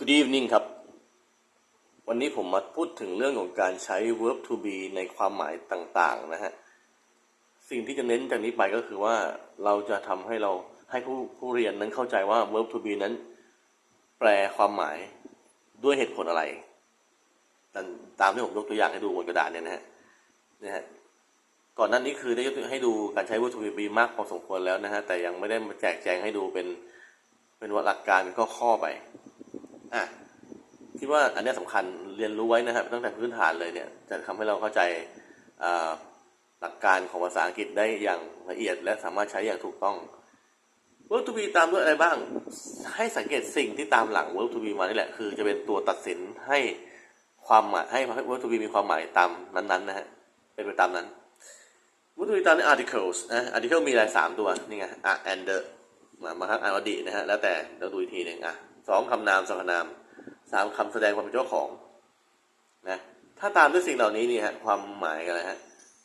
Good evening ครับ วันนี้ผมมาพูดถึงเรื่องของการใช้ verb to be ในความหมายต่างๆนะฮะ สิ่งที่จะเน้นจากนี้ไปก็คือว่าเราจะทำให้เราให้ผู้ผู้เรียนนั้นเข้าใจว่า verb to be นั้น แปลความหมายด้วยเหตุผลอะไร ตามที่ผมยกตัวอย่างให้ดูบนกระดาษเนี่ยนะฮะนะฮะก่อนหน้านี้คือได้ยกให้ดูการใช้ verb to be มากพอสมควรแล้วนะฮะ แต่ยังไม่ได้มาแจกแจงให้ดูเป็นเป็นหลักการเป็นข้อๆไป อะคิดว่าอันนี้ยสำคัญเรียนรู้ไว้นะครับ ตั้งแต่พื้นฐานเลยเนี่ย จะทำให้เราเข้าใจหลักการของภาษาอังกฤษได้อย่างละเอียด และสามารถใช้อย่างถูกต้อง verb to be ตามด้วยอะไรบ้าง ให้สังเกตสิ่งที่ตามหลัง verb to be มานี่แหละ คือจะเป็นตัวตัดสินให้ความหมายให้ verb to be มีความหมายตามนั้นๆนะฮะเป็นไปตามนั้น verb to be ตามด้วย articles นะ article มีอะไรสามตัวนี่ไง a and the มามาครับอ่านอดีตนะฮะแล้วแต่เราดูอีกทีหนึ่งอะ สองคำนามสรรพนามสามคำแสดงความเป็นเจ้าของนะถ้าตามด้วยสิ่งเหล่านี้นี่ฮะความหมายกันนะฮะ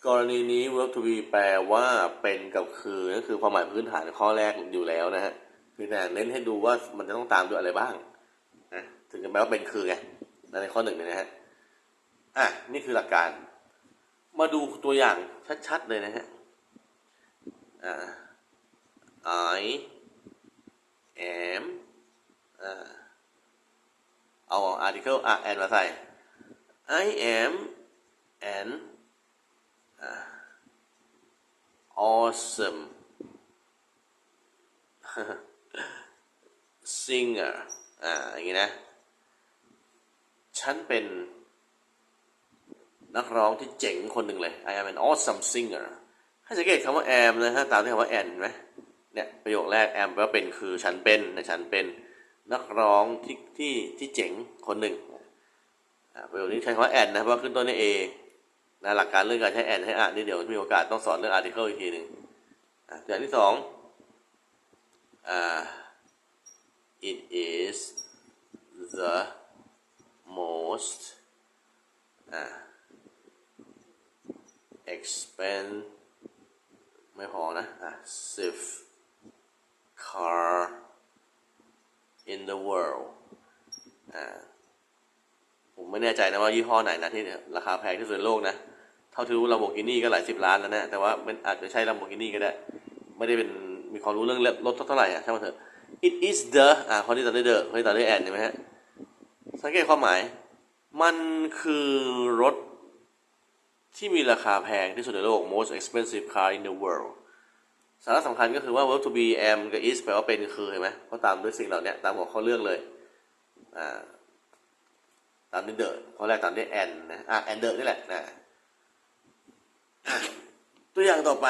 กรณีนี้ verb to be แปลว่าเป็นกับคือนั่นคือความหมายพื้นฐานข้อแรกอยู่แล้วนะฮะคือแต่เน้นให้ดูว่ามันจะต้องตามด้วยอะไรบ้างนะถึงจะแปลว่าเป็นคือไงในข้อหนึ่งเนี่ยนะฮะอะนี่คือหลักการ มาดูตัวอย่างชัดๆเลยนะฮะอ่า I am เอา article a and มาใส่ I am an awesome singer อ่าอย่างงี้นะ ฉันเป็นนักร้องที่เจ๋งคนหนึ่งเลย I am an awesome singer ให้สังเกตคำว่า am นะฮะตามที่คำว่า an เห็นไหมเนี่ย ประโยคแรก am แปลว่าเป็นคือฉันเป็นนะฉันเป็น นักร้องที่ที่ที่เจ๋งคนหนึ่งประโยคนี้ใช้คำว่า an นนะเพราะขึ้นต้นด้วย a นะหลักการเรื่องการใช้ an ให้อ่านนี่เดี๋ยวมีโอกาสต้องสอนเรื่อง article อีกทีหนึ่งอย่างที่สองอ่า it is the most expensive ไม่พอนะอะ safe car in the world อ่าผมไม่แน่ใจนะว่ายี่ห้อไหนนะที่ราคาแพงที่สุดในโลกนะ เท่าที่รู้ล a โบกินี่ก็หลายสิบล้านแล้วนะแต่ว่ามันอาจจะใช่ล a โบกินี่ก็ได้ ไม่ได้เป็นมีความรู้เรื่องรถเท่าไหร่อะช่างมันเถอะ it is the อ่าคนที่ตัดด้วย the คนที่ตัดด้วย and เห็นไหมฮะสังเกตความหมาย มันคือรถที่มีราคาแพงที่สุดในโลก most expensive car in the world สาระสำคัญก็คือว่า verb to be am กับ is แปลว่าเป็นคือเห็นไหมก็ตามด้วยสิ่งเหล่านี้ตามหัวข้อเรื่องเลยอ่าตามด้วย the ข้อแรกตามด้วย and นะอะ and the นี่แหละนะตัวอย่างต่อไป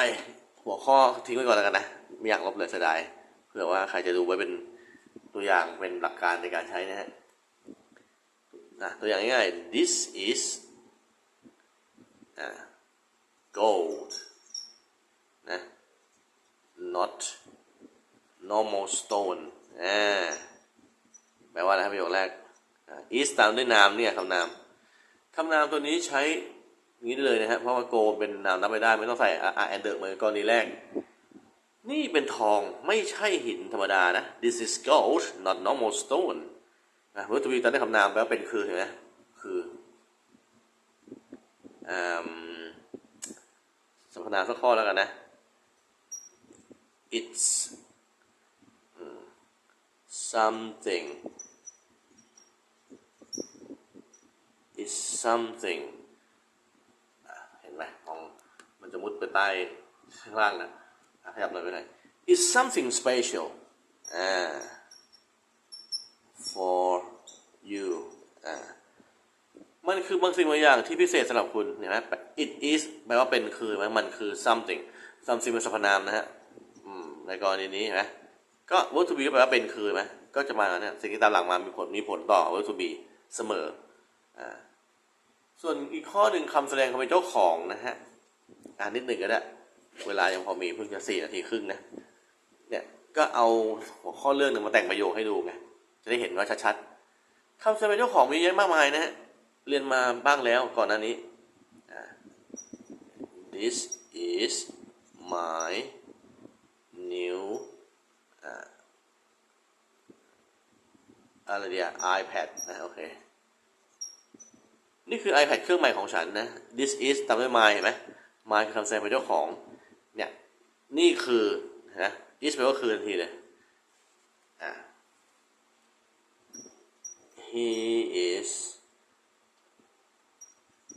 หัวข้อทิ้งไว้ก่อนแล้วกันนะไม่อยากลบเลยเสียดายเผื่อว่าใครจะดูไว้เป็นตัวอย่างเป็นหลักการในการใช้นะฮะอะตัวอย่างง่ายๆ this is gold นะ not normal stone อ่าแปลว่าอะไรครับประโยคแรก is ตามด้วยนามเนี่ยคำนามคำนามตัวนี้ใช่งนี้ได้เลยนะฮะเพราะว่า gold เป็นนามนับไม่ได้ไม่ต้องใส่ r and the เหมือนกรณีแรก นี่เป็นทองไม่ใช่หินธรรมดานะ this is gold not normal stone นะเมื่อตัววีตอนได้คำนามแปลว่าเป็นคือเห็นไหมคืออืมสรรพนามสักข้อแล้วกันนะ it's something it's something เห็นไหมมองมันจะมุดไปใต้ข้างล่างนะขยับหน่อยไปหน่อย it's something special อ่า for you อ่ามันคือบางสิ่งบางอย่างที่พิเศษสำหรับคุณเห็นไหม it is แปลว่าเป็นคือไหมมันคือ something something เป็นสรรพนามนะฮะ ในกรณีนี้นไหมก็ verb to be ก็แปลว่าเป็นคือไหมก็จะมาเนี่ยสิ่งที่ตามหลังมามีผลมีผลต่อ verb to be เสมออ่าส่วนอีกข้อหนึ่งคำแสดงความเป็นเจ้าของนะฮะอ่านนิดหนึ่งก็ได้ เวลายังพอมีเพิ่งจะสี่นาทีครึ่งนะเนี่ยก็เอาหัวข้อเรื่องหนึ่งมาแต่งประโยคให้ดูไงจะได้เห็นว่าชัดๆคำแสดงเป็นเจ้าของมีเยอะมากมายนะฮะเรียนมาบ้างแล้วก่อนหน้านี้ this is my new uh, อะไรเดีย iPad นะโอเค นี่คือ iPad เครื่องใหม่ของฉันนะ this is ตามด้วย my เห็นไหม my คือคำแสดงเป็นเจ้าของ เนี่ย นี่คือนะ is แปลว่าคือทันทีเลยอ่า he is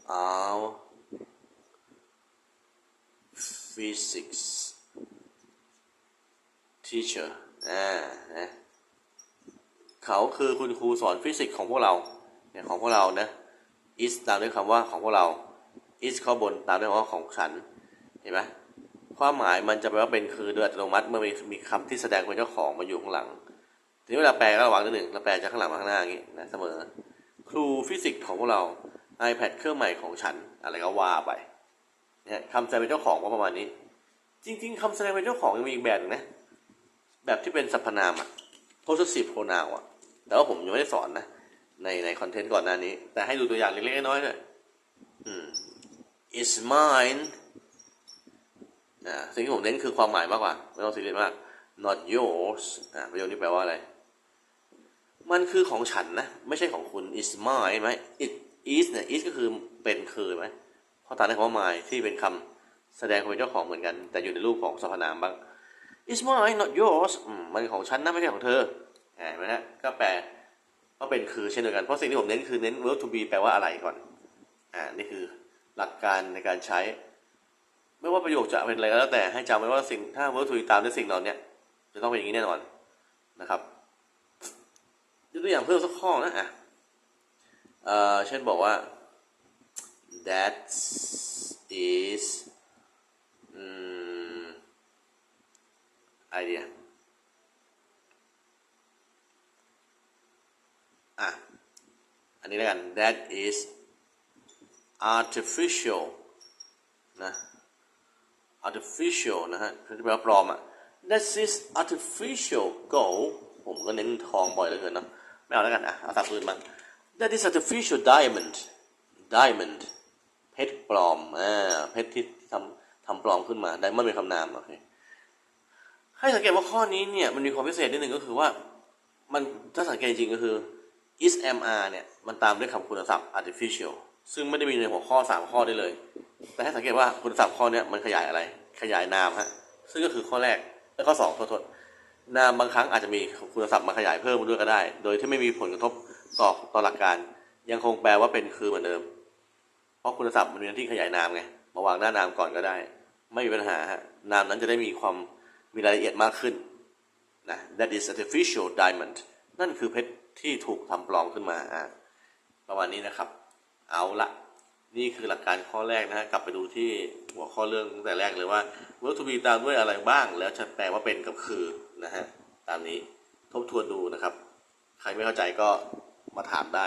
our physics teacher อ่านะเขาคือคุณครูสอนฟิสิกส์ของพวกเราเนี่ยของพวกเรานะ is ตามด้วยคำว่าของพวกเรา is ข้อบนตามด้วยคำว่าของฉัน เห็นไหมความหมายมันจะแปลว่าเป็นคือโดยอัตโนมัติเมื่อมีมีคำที่แสดงเป็นเจ้าของมาอยู่ข้างหลัง ทีนี้เวลาแปลก็ระวังนิดหนึ่งเราแปลจากข้างหลังมาข้างหน้าอย่างนี้นะเสมอ ครูฟิสิกส์ของพวกเรา iPad เครื่องใหม่ของฉัน อะไรก็ว่าไปเนี่ยคำแสดงเป็นเจ้าของก็ประมาณนี้ จริง ๆคำแสดงเป็นเจ้าของยังมีอีกแบบหนึงนะ แบบที่เป็นสรรพนามอะ possessive pronoun อะแต่ว่าผมยังไม่ได้สอนนะ ในในคอนเทนต์ก่อนหน้านี้ แต่ให้ดูตัวอย่างเล็กๆน้อยๆด้วยอืม is mine อ่าสิ่งที่ผมเน้นคือความหมายมากกว่า ไม่ต้องซีเรียสมาก not yours อ่าประโยคนี้แปลว่าอะไร มันคือของฉันนะ ไม่ใช่ของคุณ is mine ไหม it is เนี่ย is ก็คือเป็นคือไหมเพราะตามด้วยคำว่า mine ที่เป็นคำแสดงความเป็นเจ้าของเหมือนกัน แต่อยู่ในรูปของสรรพนามบ้าง is mine not yours มมันของฉันนะไม่ใช่ของเธอเห็นไหมฮะก็แปลว่าเป็นคือเช่นเดียวกัน เพราะสิ่งที่ผมเน้นคือเน้น verb to be แปลว่าอะไรก่อนอ่านี่คือหลักการในการใช้ ไม่ว่าประโยคจะเป็นอะไรก็แล้วแต่ให้จำไว้ว่าสิ่งถ้า verb to be ตามด้วยสิ่งเหล่านี้จะต้องเป็นอย่างนี้แน่นอนนะครับยกตัวอย่างเพิ่มสักข้อนะอะเอ่อเช่นบอกว่า that is อืม idea อะ อันนี้แล้วกัน that is artificial นะ artificial นะฮะคือแปลว่าปลอมอะ that is artificial gold ผมก็เน้นทองบ่อยเหลือเกินเนะไม่เอาแล้วกันอะเอาสับปืนมา that is artificial diamond diamond เพชรปลอมอ่าเพชรที่ทำทำปลอมขึ้นมา diamond เป็นคำนามโอเค ให้สังเกตว่าข้อนี้เนี่ยมันมีความพิเศษนิดหนึ่งก็คือว่า มันถ้าสังเกตจริงก็คือ is mr เนี่ยมันตามด้วยคำคุณศัพท์ artificial ซึ่งไม่ได้มีในหัวข้อ 3 ข้อได้เลย แต่ให้สังเกตว่าคุณศัพท์ข้อนี้มันขยายอะไร ขยายนามฮะ ซึ่งก็คือข้อแรก และข้อ2โทษโทษนามบางครั้งอาจจะมีคุณศัพท์มาขยายเพิ่มมาด้วยก็ได้ โดยที่ไม่มีผลกระทบต่อต่อหลักการ ยังคงแปลว่าเป็นคือเหมือนเดิม เพราะคุณศัพท์มันมีหน้าที่ขยายนามไง มาวางหน้านามก่อนก็ได้ ไม่มีปัญหาฮะ นามนั้นจะได้มีความ มีรายละเอียดมากขึ้นนะ that is artificial diamond นั่นคือเพชรที่ถูกทำปลอมขึ้นมาอะประมาณนี้นะครับ เอาละนี่คือหลักการข้อแรกนะฮะกลับไปดูที่หัวข้อเรื่องตั้งแต่แรกเลยว่า verb to be ตามด้วยอะไรบ้าง แล้วจะแปลว่าเป็นกับคือนะฮะตามนี้ทบทวนดูนะครับ ใครไม่เข้าใจก็มาถามได้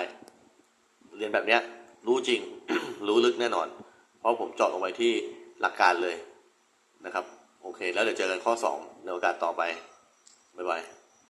เรียนแบบเนี้ยรู้จริง รู้ลึกแน่นอน เพราะผมเจาะลงไปที่หลักการเลยนะครับ โอเค แล้วเดี๋ยวเจอกันข้อ 2 ในโอกาสต่อไป บ๊ายบาย